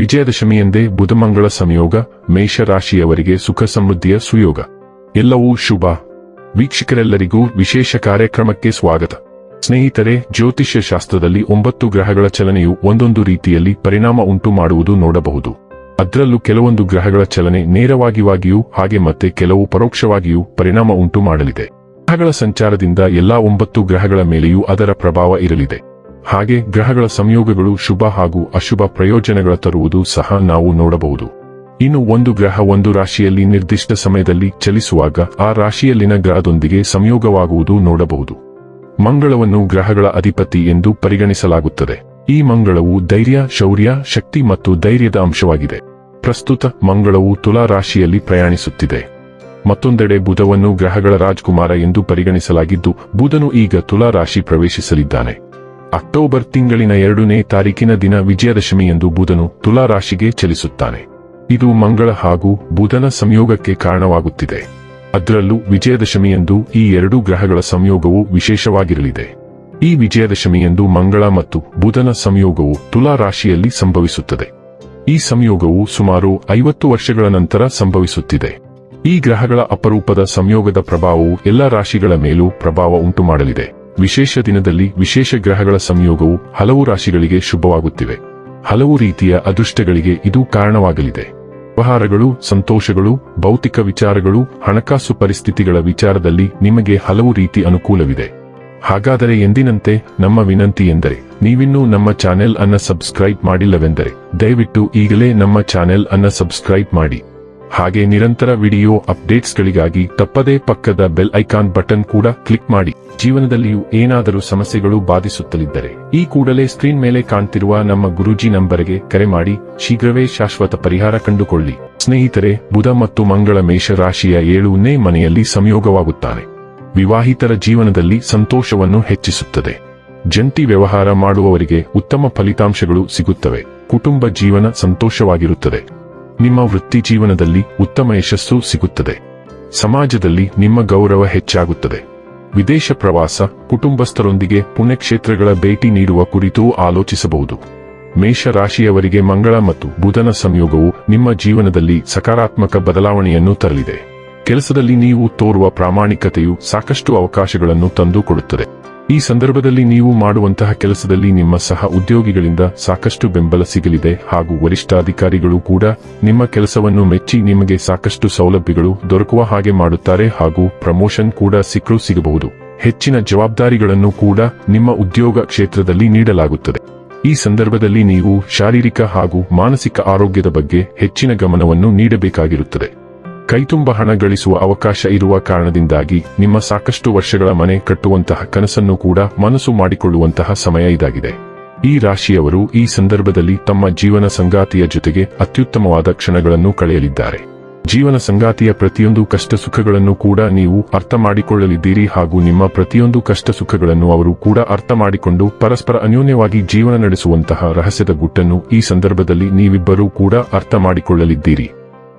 ವಿಜಯದಶಮಿಯಂದೇ ಬುಧಮಂಗಳ ಸಂಯೋಗ, ಮೇಷರಾಶಿಯವರಿಗೆ ಸುಖ ಸಮೃದ್ಧಿಯ ಸುಯೋಗ. ಎಲ್ಲವೂ ಶುಭ. ವೀಕ್ಷಕರೆಲ್ಲರಿಗೂ ವಿಶೇಷ ಕಾರ್ಯಕ್ರಮಕ್ಕೆ ಸ್ವಾಗತ. ಸ್ನೇಹಿತರೆ ಜ್ಯೋತಿಷ್ಯ ಶಾಸ್ತ್ರದಲ್ಲಿ ಒಂಬತ್ತು ಗ್ರಹಗಳ ಚಲನೆಯು ಒಂದೊಂದು ರೀತಿಯಲ್ಲಿ ಪರಿಣಾಮ ಉಂಟು ಮಾಡುವುದು ನೋಡಬಹುದು. ಅದರಲ್ಲೂ ಕೆಲವೊಂದು ಗ್ರಹಗಳ ಚಲನೆ ನೇರವಾಗಿವಾಗಿಯೂ, ಹಾಗೆ ಮತ್ತೆ ಕೆಲವು ಪರೋಕ್ಷವಾಗಿಯೂ ಪರಿಣಾಮ ಉಂಟು ಮಾಡಲಿದೆ. ಗ್ರಹಗಳ ಸಂಚಾರದಿಂದ ಎಲ್ಲಾ ಒಂಬತ್ತು ಗ್ರಹಗಳ ಮೇಲೆಯೂ ಅದರ ಪ್ರಭಾವ ಇರಲಿದೆ. ಹಾಗೆ ಗ್ರಹಗಳ ಸಂಯೋಗಗಳು ಶುಭ ಹಾಗೂ ಅಶುಭ ಪ್ರಯೋಜನಗಳ ತರುವುದು ಸಹ ನಾವು ನೋಡಬಹುದು. ಇನ್ನು ಒಂದು ಗ್ರಹ ಒಂದು ರಾಶಿಯಲ್ಲಿ ನಿರ್ದಿಷ್ಟ ಸಮಯದಲ್ಲಿ ಚಲಿಸುವಾಗ ಆ ರಾಶಿಯಲ್ಲಿನ ಗ್ರಹದೊಂದಿಗೆ ಸಂಯೋಗವಾಗುವುದು ನೋಡಬಹುದು. ಮಂಗಳವನ್ನು ಗ್ರಹಗಳ ಅಧಿಪತಿ ಎಂದು ಪರಿಗಣಿಸಲಾಗುತ್ತದೆ. ಈ ಮಂಗಳವು ಧೈರ್ಯ, ಶೌರ್ಯ, ಶಕ್ತಿ ಮತ್ತು ಧೈರ್ಯದ ಅಂಶವಾಗಿದೆ. ಪ್ರಸ್ತುತ ಮಂಗಳವು ತುಲಾ ರಾಶಿಯಲ್ಲಿ ಪ್ರಯಾಣಿಸುತ್ತಿದೆ. ಮತ್ತೊಂದೆಡೆ ಬುಧವನ್ನು ಗ್ರಹಗಳ ರಾಜ್ಕುಮಾರ ಎಂದು ಪರಿಗಣಿಸಲಾಗಿದ್ದು, ಬುಧನು ಈಗ ತುಲಾ ರಾಶಿ ಪ್ರವೇಶಿಸಲಿದ್ದಾನೆ. ಅಕ್ಟೋಬರ್ ತಿಂಗಳಿನ ಎರಡನೇ ತಾರೀಕಿನ ದಿನ ವಿಜಯದಶಮಿಯಂದು ಬುಧನು ತುಲಾ ರಾಶಿಗೆ ಚಲಿಸುತ್ತಾನೆ. ಇದು ಮಂಗಳ ಹಾಗೂ ಬುಧನ ಸಂಯೋಗಕ್ಕೆ ಕಾರಣವಾಗುತ್ತಿದೆ. ಅದರಲ್ಲೂ ವಿಜಯದಶಮಿಯಂದು ಈ ಎರಡೂ ಗ್ರಹಗಳ ಸಂಯೋಗವು ವಿಶೇಷವಾಗಿರಲಿದೆ. ಈ ವಿಜಯದಶಮಿಯಂದು ಮಂಗಳ ಮತ್ತು ಬುಧನ ಸಂಯೋಗವು ತುಲಾ ರಾಶಿಯಲ್ಲಿ ಸಂಭವಿಸುತ್ತದೆ. ಈ ಸಂಯೋಗವು ಸುಮಾರು ಐವತ್ತು ವರ್ಷಗಳ ನಂತರ ಸಂಭವಿಸುತ್ತಿದೆ. ಈ ಗ್ರಹಗಳ ಅಪರೂಪದ ಸಂಯೋಗದ ಪ್ರಭಾವವು ಎಲ್ಲ ರಾಶಿಗಳ ಮೇಲೂ ಪ್ರಭಾವ ಉಂಟು ಮಾಡಲಿದೆ ವಿಶೇಷ ದಿನದಲ್ಲಿ ವಿಶೇಷ ಗ್ರಹಗಳ ಸಂಯೋಗವು ಹಲವು ರಾಶಿಗಳಿಗೆ ಶುಭವಾಗುತ್ತಿವೆ. ಹಲವು ರೀತಿಯ ಅದೃಷ್ಟಗಳಿಗೆ ಇದು ಕಾರಣವಾಗಲಿದೆ. ವ್ಯವಹಾರಗಳು ಸಂತೋಷಗಳು, ಭೌತಿಕ ವಿಚಾರಗಳು, ಹಣಕಾಸು ಪರಿಸ್ಥಿತಿಗಳ ವಿಚಾರದಲ್ಲಿ ನಿಮಗೆ ಹಲವು ರೀತಿ ಅನುಕೂಲವಿದೆ. ಹಾಗಾದರೆ ಎಂದಿನಂತೆ ನಮ್ಮ ವಿನಂತಿ ಎಂದರೆ, ನೀವಿನ್ನೂ ನಮ್ಮ ಚಾನೆಲ್ ಅನ್ನ ಸಬ್ಸ್ಕ್ರೈಬ್ ಮಾಡಿಲ್ಲವೆಂದರೆ, ದಯವಿಟ್ಟು ಈಗಲೇ ನಮ್ಮ ಚಾನೆಲ್ ಅನ್ನ ಸಬ್ಸ್ಕ್ರೈಬ್ ಮಾಡಿ. ಹಾಗೆ ನಿರಂತರ ವಿಡಿಯೋ ಅಪ್ಡೇಟ್ಸ್ಗಳಿಗಾಗಿ ತಪ್ಪದೇ ಪಕ್ಕದ ಬೆಲ್ ಐಕಾನ್ ಬಟನ್ ಕೂಡ ಕ್ಲಿಕ್ ಮಾಡಿ. ಜೀವನದಲ್ಲಿಯೂ ಏನಾದರೂ ಸಮಸ್ಯೆಗಳು ಬಾಧಿಸುತ್ತಲಿದ್ದರೆ ಈ ಕೂಡಲೇ ಸ್ಕ್ರೀನ್ ಮೇಲೆ ಕಾಣ್ತಿರುವ ನಮ್ಮ ಗುರೂಜಿ ನಂಬರ್ಗೆ ಕರೆ ಮಾಡಿ ಶೀಘ್ರವೇ ಶಾಶ್ವತ ಪರಿಹಾರ ಕಂಡುಕೊಳ್ಳಿ. ಸ್ನೇಹಿತರೆ, ಬುಧ ಮತ್ತು ಮಂಗಳ ಮೇಷ ರಾಶಿಯ ಏಳನೇ ಮನೆಯಲ್ಲಿ ಸಂಯೋಗವಾಗುತ್ತಾರೆ ವಿವಾಹಿತರ ಜೀವನದಲ್ಲಿ ಸಂತೋಷವನ್ನು ಹೆಚ್ಚಿಸುತ್ತದೆ. ಜಂಟಿ ವ್ಯವಹಾರ ಮಾಡುವವರಿಗೆ ಉತ್ತಮ ಫಲಿತಾಂಶಗಳು ಸಿಗುತ್ತವೆ. ಕುಟುಂಬ ಜೀವನ ಸಂತೋಷವಾಗಿರುತ್ತದೆ. ನಿಮ್ಮ ವೃತ್ತಿ ಜೀವನದಲ್ಲಿ ಉತ್ತಮ ಯಶಸ್ಸು ಸಿಗುತ್ತದೆ. ಸಮಾಜದಲ್ಲಿ ನಿಮ್ಮ ಗೌರವ ಹೆಚ್ಚಾಗುತ್ತದೆ. ವಿದೇಶ ಪ್ರವಾಸ, ಕುಟುಂಬಸ್ಥರೊಂದಿಗೆ ಪುಣ್ಯಕ್ಷೇತ್ರಗಳ ಭೇಟಿ ನೀಡುವ ಕುರಿತು ಆಲೋಚಿಸಬಹುದು. ಮೇಷ ರಾಶಿಯವರಿಗೆ ಮಂಗಳ ಮತ್ತು ಬುಧನ ಸಂಯೋಗವು ನಿಮ್ಮ ಜೀವನದಲ್ಲಿ ಸಕಾರಾತ್ಮಕ ಬದಲಾವಣೆಯನ್ನು ತರಲಿದೆ. ಕೆಲಸದಲ್ಲಿ ನೀವು ತೋರುವ ಪ್ರಾಮಾಣಿಕತೆಯು ಸಾಕಷ್ಟು ಅವಕಾಶಗಳನ್ನು ತಂದುಕೊಡುತ್ತದೆ. ಈ ಸಂದರ್ಭದಲ್ಲಿ ನೀವು ಮಾಡುವಂತಹ ಕೆಲಸದಲ್ಲಿ ನಿಮ್ಮ ಸಹ ಉದ್ಯೋಗಿಗಳಿಂದ ಸಾಕಷ್ಟು ಬೆಂಬಲ ಸಿಗಲಿದೆ ಹಾಗೂ ವರಿಷ್ಠಾಧಿಕಾರಿಗಳು ಕೂಡ ನಿಮ್ಮ ಕೆಲಸವನ್ನು ಮೆಚ್ಚಿ ನಿಮಗೆ ಸಾಕಷ್ಟು ಸೌಲಭ್ಯಗಳು ದೊರಕುವ ಹಾಗೆ ಮಾಡುತ್ತಾರೆ ಹಾಗೂ ಪ್ರಮೋಷನ್ ಕೂಡ ಸಿಕ್ಕರೂ ಸಿಗಬಹುದು. ಹೆಚ್ಚಿನ ಜವಾಬ್ದಾರಿಗಳನ್ನು ಕೂಡ ನಿಮ್ಮ ಉದ್ಯೋಗ ಕ್ಷೇತ್ರದಲ್ಲಿ ನೀಡಲಾಗುತ್ತದೆ. ಈ ಸಂದರ್ಭದಲ್ಲಿ ನೀವು ಶಾರೀರಿಕ ಹಾಗೂ ಮಾನಸಿಕ ಆರೋಗ್ಯದ ಬಗ್ಗೆ ಹೆಚ್ಚಿನ ಗಮನವನ್ನು ನೀಡಬೇಕಾಗಿರುತ್ತದೆ. ಕೈತುಂಬ ಹಣ ಗಳಿಸುವ ಅವಕಾಶ ಇರುವ ಕಾರಣದಿಂದಾಗಿ ನಿಮ್ಮ ಸಾಕಷ್ಟು ವರ್ಷಗಳ ಮನೆ ಕಟ್ಟುವಂತಹ ಕನಸನ್ನು ಕೂಡ ಮನಸ್ಸು ಮಾಡಿಕೊಳ್ಳುವಂತಹ ಸಮಯ ಇದಾಗಿದೆ. ಈ ರಾಶಿಯವರು ಈ ಸಂದರ್ಭದಲ್ಲಿ ತಮ್ಮ ಜೀವನ ಸಂಗಾತಿಯ ಜೊತೆಗೆ ಅತ್ಯುತ್ತಮವಾದ ಕ್ಷಣಗಳನ್ನು ಕಳೆಯಲಿದ್ದಾರೆ. ಜೀವನ ಸಂಗಾತಿಯ ಪ್ರತಿಯೊಂದು ಕಷ್ಟ ಸುಖಗಳನ್ನು ಕೂಡ ನೀವು ಅರ್ಥ ಮಾಡಿಕೊಳ್ಳಲಿದ್ದೀರಿ ಹಾಗೂ ನಿಮ್ಮ ಪ್ರತಿಯೊಂದು ಕಷ್ಟ ಸುಖಗಳನ್ನು ಅವರು ಕೂಡ ಅರ್ಥ ಮಾಡಿಕೊಂಡು ಪರಸ್ಪರ ಅನ್ಯೋನ್ಯವಾಗಿ ಜೀವನ ನಡೆಸುವಂತಹ ರಹಸ್ಯದ ಗುಟ್ಟನ್ನು ಈ ಸಂದರ್ಭದಲ್ಲಿ ನೀವಿಬ್ಬರೂ ಕೂಡ ಅರ್ಥ ಮಾಡಿಕೊಳ್ಳಲಿದ್ದೀರಿ.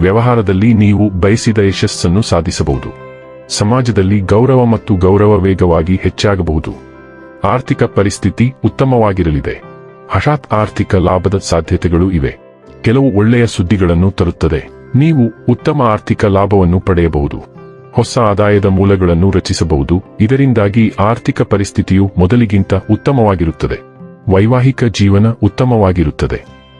ವ್ಯವಹಾರದಲ್ಲಿ ನೀವು ಬಯಸಿದ ಯಶಸ್ಸನ್ನು ಸಾಧಿಸಬಹುದು. ಸಮಾಜದಲ್ಲಿ ಗೌರವ ಮತ್ತು ಗೌರವ ವೇಗವಾಗಿ ಹೆಚ್ಚಾಗಬಹುದು. ಆರ್ಥಿಕ ಪರಿಸ್ಥಿತಿ ಉತ್ತಮವಾಗಿರಲಿದೆ. ಹಠಾತ್ ಆರ್ಥಿಕ ಲಾಭದ ಸಾಧ್ಯತೆಗಳು ಇವೆ. ಕೆಲವು ಒಳ್ಳೆಯ ಸುದ್ದಿಗಳನ್ನು ತರುತ್ತದೆ. ನೀವು ಉತ್ತಮ ಆರ್ಥಿಕ ಲಾಭವನ್ನು ಪಡೆಯಬಹುದು. ಹೊಸ ಆದಾಯದ ಮೂಲಗಳನ್ನು ರಚಿಸಬಹುದು. ಇದರಿಂದಾಗಿ ಆರ್ಥಿಕ ಪರಿಸ್ಥಿತಿಯು ಮೊದಲಿಗಿಂತ ಉತ್ತಮವಾಗಿರುತ್ತದೆ. ವೈವಾಹಿಕ ಜೀವನ ಉತ್ತಮವಾಗಿರುತ್ತದೆ.